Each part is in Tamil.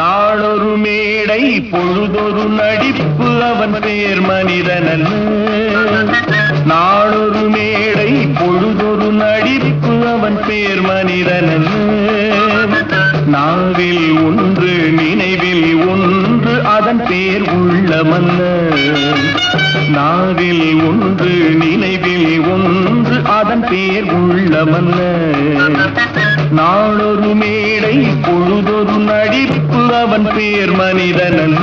நாளொரு மேடை பொழுதொரு நடிப்பு அவன் பேர் மனிதனல் நாளொரு மேடை பொழுதொரு நடிப்பு அவன் பேர் மனிதனல் நாவில் ஒன்று நினைவில் ஒன்று அதன் பேர் உள்ள உள்ளமல்ல நாவில் ஒன்று நினைவில் ஒன்று அதன் பேர் உள்ள உள்ளமல்ல நாளொரு மேடை பொழுதொரு நடிப்பு அவன் பேர் மனிதனன்.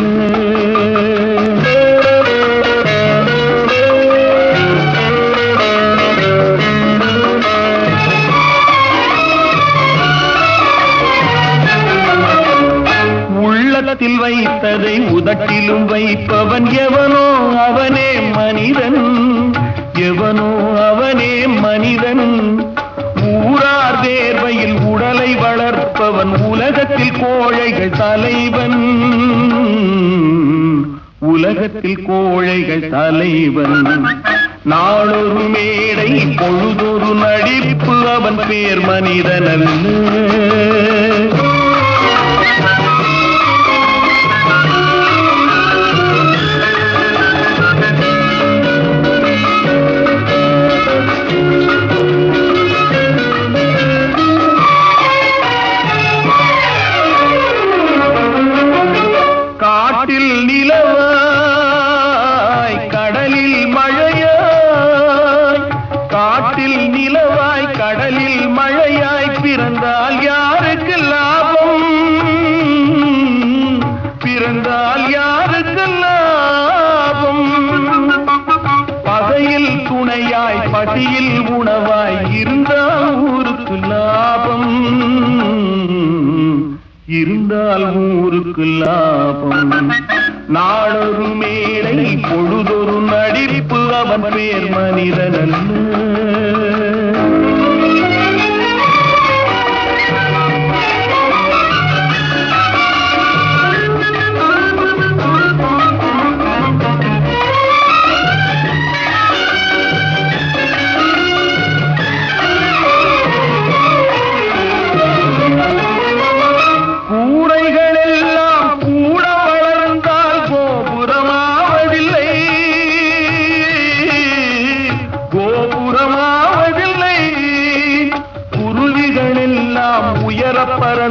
உள்ளத்தில் வைத்ததை உதட்டிலும் வைப்பவன் எவனோ அவனே மனிதன். எவனோ அவனே மனிதன். ஊரார் தேர்வையில் உடலை வளர் வளர்ப்பவன் உலகத்தில் கோழைகள் தலைவன். உலகத்தில் கோழைகள் தலைவன். நாளொரு மேடை பொழுதொரு நடிப்பு அவன் பேர் மனிதனல்ல. யாருக்கு லாபம்? பிறந்தால் யாருக்கு லாபம்? பகையில் துணையாய் பட்டியில் உணவாய் இருந்தால் ஊருக்கு லாபம். இருந்தால் ஊருக்கு லாபம். நாடொரு மேடை பொழுதொரு நடிப்பு அவன் பேர் மனிதன் அல்ல.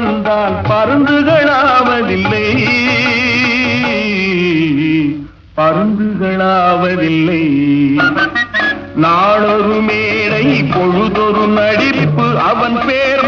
பறந்தால் பருந்துகளாவதில்லை. பருந்துகளாவதில்லை. நாளொரு மேடை பொழுதொரு நடிப்பு அவன் பேர்